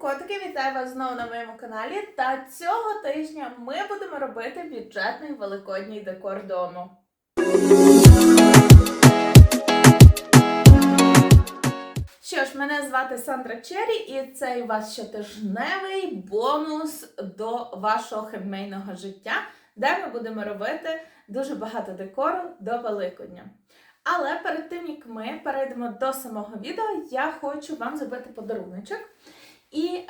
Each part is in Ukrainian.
котики, вітаю вас знову на моєму каналі. Та цього тижня ми будемо робити бюджетний великодній декор дому. Що ж, мене звати Сандра Чері, і цей у вас щотижневий бонус до вашого хендмейного життя, де ми будемо робити дуже багато декору до Великодня. Але перед тим як ми перейдемо до самого відео, я хочу вам зробити подаруночок. І, е,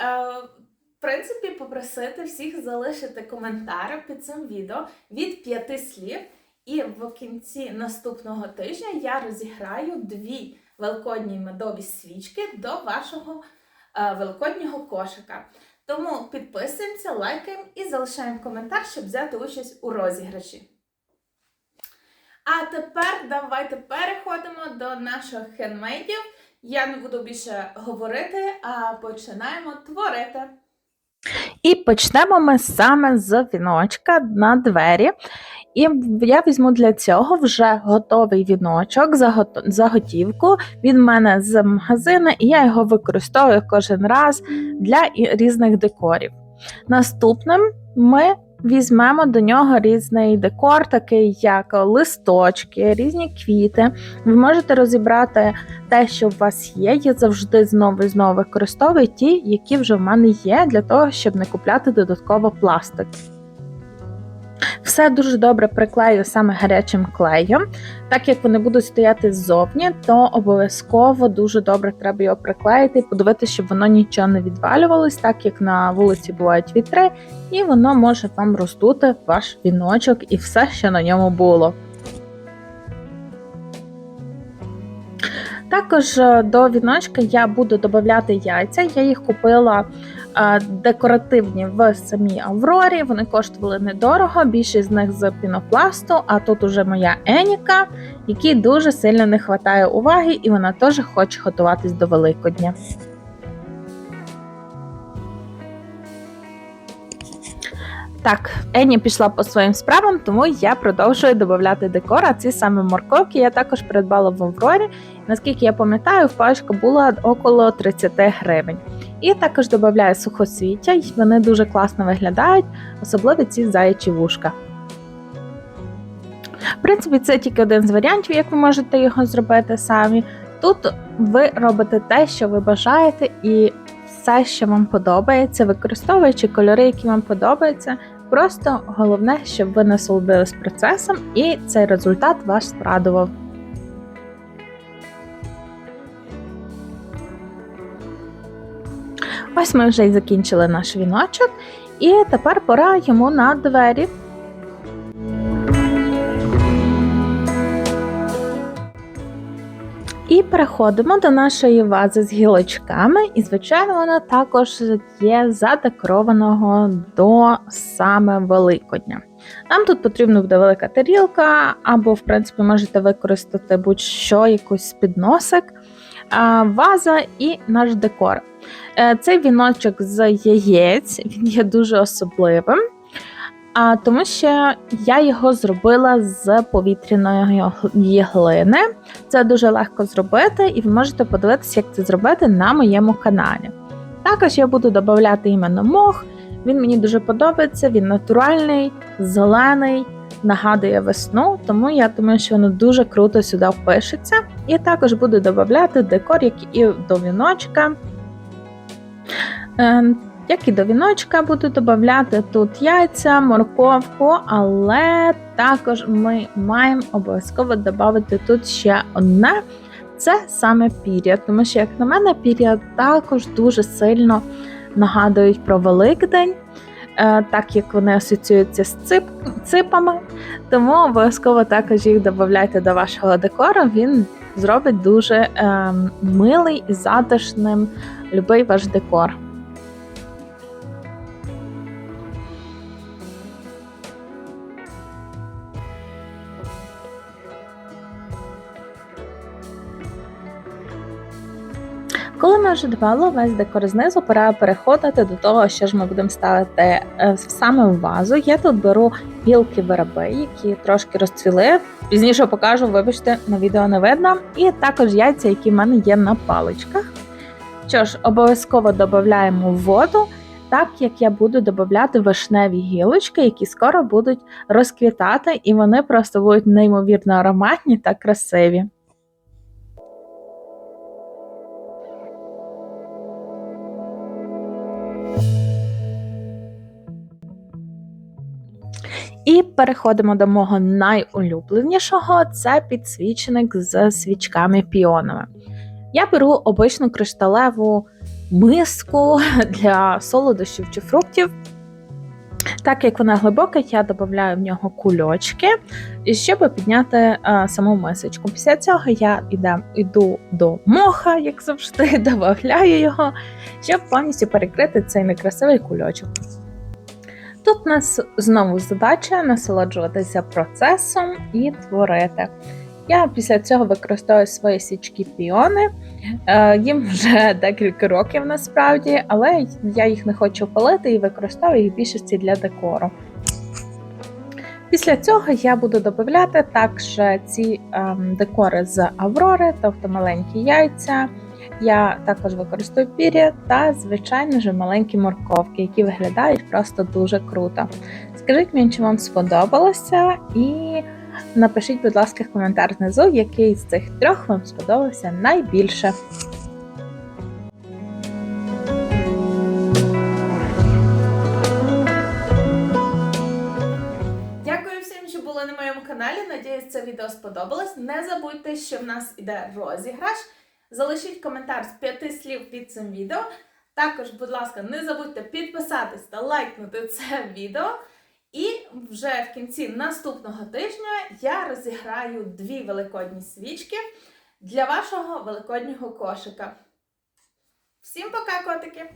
в принципі, попросити всіх залишити коментар під цим відео від п'яти слів. І в кінці наступного тижня я розіграю дві великодні медові свічки до вашого е, великоднього кошика. Тому підписуємося, лайкаємо і залишаємо коментар, щоб взяти участь у розіграші. А тепер давайте переходимо до наших хендмейдів. Я не буду більше говорити, а починаємо творити. І почнемо ми саме з віночка на двері. І я візьму для цього вже готовий віночок, загот- заготівку від мене з магазину, і я його використовую кожен раз для різних декорів. Наступним ми візьмемо до нього різний декор, такий як листочки, різні квіти. Ви можете розібрати те, що у вас є. Я завжди знову і знову використовую ті, які вже в мене є, для того, щоб не купляти додатково пластик. Все дуже добре приклею саме гарячим клеєм. Так як вони будуть стояти ззовні, то обов'язково дуже добре треба його приклеїти і подивитися, щоб воно нічого не відвалювалось, так як на вулиці бувають вітри, і воно може вам роздути ваш віночок і все, що на ньому було. Також е, до віночка я буду додати яйця. Я їх купила декоративні в самій Аврорі. Вони коштували недорого, більшість з них з пінопласту. А тут уже моя Еніка, якій дуже сильно не вистачає уваги, і вона теж хоче готуватись до Великодня. Так, Ені пішла по своїм справам, тому я продовжую додати декор. А ці саме морковки я також придбала в Аврорі. Наскільки я пам'ятаю, пачка була около 30 гривень. І також додаю сухосвіття, й вони дуже класно виглядають, особливо ці заячі вушка. В принципі, це тільки один з варіантів, як ви можете його зробити самі. Тут ви робите те, що ви бажаєте, і все, що вам подобається, використовуючи кольори, які вам подобаються. Просто головне, щоб ви насолодились процесом, і цей результат вас радував. Ось ми вже й закінчили наш віночок, і тепер пора йому на двері. І переходимо до нашої вази з гілочками, і, звичайно, вона також є задекорованого до саме Великодня. Нам тут потрібна буде велика тарілка, або, в принципі, можете використати будь-що, якийсь підносик, ваза і наш декор. Е, Цей віночок з яєць, він є дуже особливим. Тому що я його зробила з повітряної глини. Це дуже легко зробити, і ви можете подивитися, як це зробити на моєму каналі. Також я буду додавати іменно мох. Він мені дуже подобається, він натуральний, зелений, нагадує весну, тому я думаю, що воно дуже круто сюди впишеться. І також буду додавати декор, як і до віночка. Е, Як і до віночка, буду додавати тут яйця, морковку, але також ми маємо обов'язково додати тут ще одне. Це саме пір'я, тому що, як на мене, пір'я також дуже сильно нагадують про Великдень, е, так як вони асоціюються з цип, ципами. Тому обов'язково також їх додавайте до вашого декору. Він зробить дуже е, милий і затишним любий ваш декор. Коли ми вже додали весь декор знизу, пора переходити до того, що ж ми будемо ставити е, саме в вазу. Я тут беру гілки верби, які трошки розцвіли. Пізніше покажу, вибачте, на відео не видно. І також яйця, які в мене є на паличках. Що ж, обов'язково додаємо воду, так як я буду додавати вишневі гілочки, які скоро будуть розквітати, і вони просто будуть неймовірно ароматні та красиві. І переходимо до мого найулюбленішого це підсвічник з свічками піонами. Я беру обичну кришталеву миску для солодощів чи фруктів. Так як вона глибока, я додаю в нього кульочки, щоб підняти е, саму мисочку. Після цього я йдем, йду до моха, як завжди, додаю його, щоб повністю перекрити цей некрасивий кульочок. Тут у нас знову задача насолоджуватися процесом і творити. Я після цього використовую свої свічки піони. Е, Їм вже декілька років насправді, але я їх не хочу палити і використовую їх більшості для декору. Після цього я буду додати також ці ем, декори з Аврори, тобто маленькі яйця. Я також використовую пір'я та, звичайно ж, маленькі морковки, які виглядають просто дуже круто. Скажіть мені, чи вам сподобалося, і напишіть, будь ласка, коментар знизу, який з цих трьох вам сподобався найбільше. Були на моєму каналі. Надіюсь, це відео сподобалось. Не забудьте, що в нас іде розіграш. Залишіть коментар з п'яти слів під цим відео. Також, будь ласка, не забудьте підписатись та лайкнути це відео. І вже в кінці наступного тижня я розіграю дві великодні свічки для вашого великоднього кошика. Всім пока, котики!